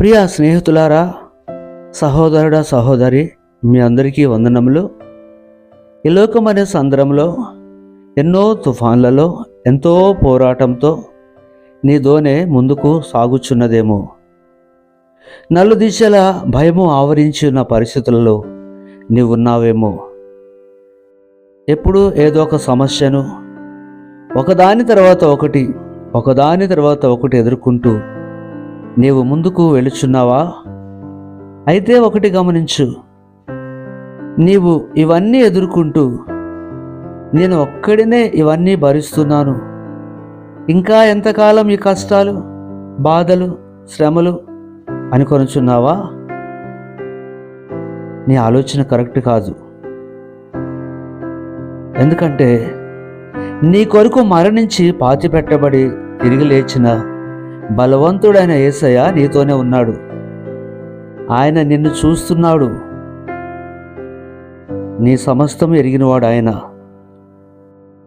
ప్రియ స్నేహితులారా సహోదరుడ సహోదరి మీ అందరికీ వందనములు. ఈ లోకం అనే సంద్రంలో ఎన్నో తుఫాన్లలో ఎంతో పోరాటంతో నీ దోనె ముందుకు సాగుచున్నదేమో. నలు దిశల భయము ఆవరించి ఉన్న పరిస్థితులలో నీవున్నావేమో. ఎప్పుడు ఏదో ఒక సమస్యను ఒకదాని తర్వాత ఒకటి ఒకదాని తర్వాత ఒకటి ఎదుర్కొంటూ నీవు ముందుకు వెళుచున్నావా అయితే ఒకటి గమనించు. నీవు ఇవన్నీ ఎదుర్కొంటూ నేను ఒక్కడినే ఇవన్నీ భరిస్తున్నాను. ఇంకా ఎంతకాలం ఈ కష్టాలు బాధలు శ్రమలు అనుకొనుచున్నావా నీ ఆలోచన కరెక్ట్ కాదు. ఎందుకంటే నీ కొరకు మరణించి పాతి పెట్టబడి తిరిగి లేచిన బలవంతుడైన ఏసయ్య నీతోనే ఉన్నాడు. ఆయన నిన్ను చూస్తున్నాడు. నీ సమస్తం ఎరిగినవాడు ఆయన.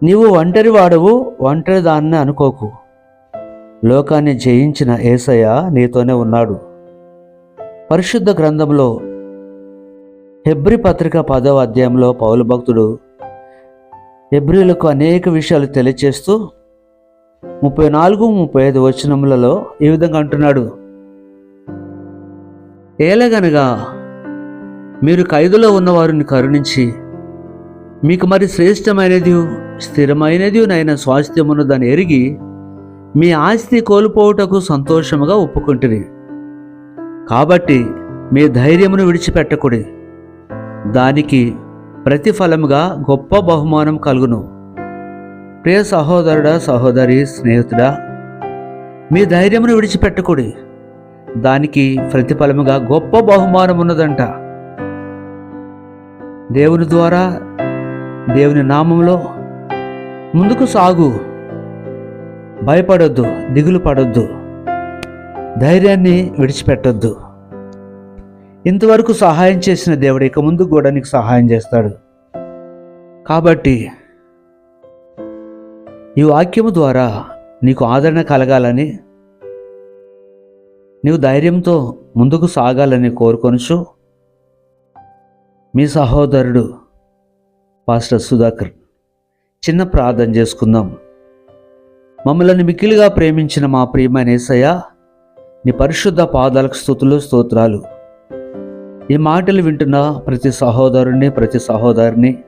నీవు ఒంటరి వాడవు ఒంటరి దాన్ని అనుకోకు. లోకాన్ని జయించిన ఏసయ్య నీతోనే ఉన్నాడు. పరిశుద్ధ గ్రంథంలో హెబ్రి పత్రిక పదవ అధ్యాయంలో పౌలు భక్తుడు హెబ్రిలకు అనేక విషయాలు తెలియచేస్తూ ముప్పై నాలుగు ముప్పై ఐదు వచనములలో ఈ విధంగా అంటున్నాడు. ఏలగనగా మీరు ఖైదులో ఉన్నవారిని కరుణించి మీకు మరి శ్రేష్టమైనది స్థిరమైనది నైన స్వాస్థ్యమును దాన్ని ఎరిగి మీ ఆస్తి కోల్పోవుటకు సంతోషముగా ఒప్పుకుంటుంది కాబట్టి మీ ధైర్యమును విడిచిపెట్టకుడి. దానికి ప్రతిఫలముగా గొప్ప బహుమానం కలుగును. ప్రియ సహోదరుడా సహోదరి స్నేహితుడా మీ ధైర్యమును విడిచిపెట్టకూడి. దానికి ప్రతిఫలముగా గొప్ప బహుమానం ఉన్నదంట. దేవుని ద్వారా దేవుని నామంలో ముందుకు సాగు. భయపడొద్దు దిగులు పడొద్దు. ధైర్యాన్ని విడిచిపెట్టొద్దు. ఇంతవరకు సహాయం చేసిన దేవుడు ఇక ముందు కూడా నీకు సహాయం చేస్తాడు. కాబట్టి ఈ వాక్యము ద్వారా నీకు ఆదరణ కలగాలని నీవు ధైర్యంతో ముందుకు సాగాలని కోరుకొనుచు మీ సహోదరుడు పాస్టర్ సుధాకర్ చిన్న ప్రార్థన చేసుకుందాం. మమ్మల్ని మిక్కిలిగా ప్రేమించిన మా ప్రియమైన ఏసయ్య నీ పరిశుద్ధ పాదాలకు స్థుతులు స్తోత్రాలు. ఈ మాటలు వింటున్న ప్రతి సహోదరుణ్ణి ప్రతి సహోదరిని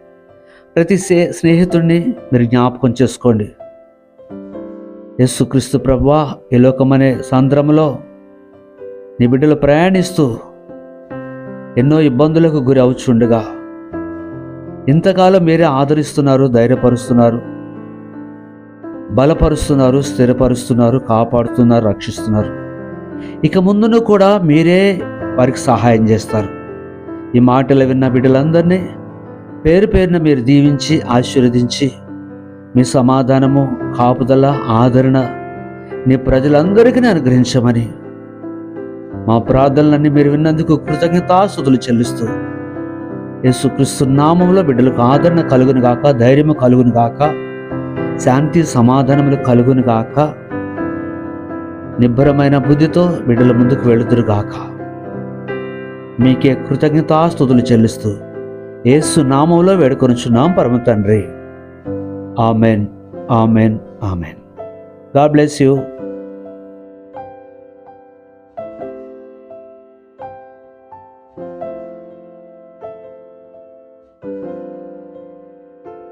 ప్రతి సే స్నేహితుడిని మీరు జ్ఞాపకం చేసుకోండి. యేసుక్రీస్తు ప్రభా ఈ లోకమనే సాంద్రములో నీ బిడ్డలు ప్రయాణిస్తూ ఎన్నో ఇబ్బందులకు గురి అవుచుండగా ఇంతకాలం మీరే ఆదరిస్తున్నారు ధైర్యపరుస్తున్నారు బలపరుస్తున్నారు స్థిరపరుస్తున్నారు కాపాడుతున్నారు రక్షిస్తున్నారు. ఇక ముందును కూడా మీరే వారికి సహాయం చేస్తారు. ఈ మాటలు విన్న బిడ్డలందరినీ పేరు పేరున మీరు దీవించి ఆశీర్వదించి మీ సమాధానము కాపుదల ఆదరణ నీ ప్రజలందరికీ అనుగ్రహించమని మా ప్రార్థనలన్నీ మీరు విన్నందుకు కృతజ్ఞతాసుతులు చెల్లిస్తూ యేసుక్రీస్తు నామంలో బిడ్డలకు ఆదరణ కలుగును గాక ధైర్యము కలుగును గాక శాంతి సమాధానములు కలుగును గాక నిబ్బరమైన బుద్ధితో బిడ్డల ముందుకు వెళుతురు గాక. మీకే కృతజ్ఞతాస్తుతులు చెల్లిస్తూ ఏసు నామంలో వేడుకొనుచున్నాం పరమ తండ్రి. Amen amen amen. God bless you.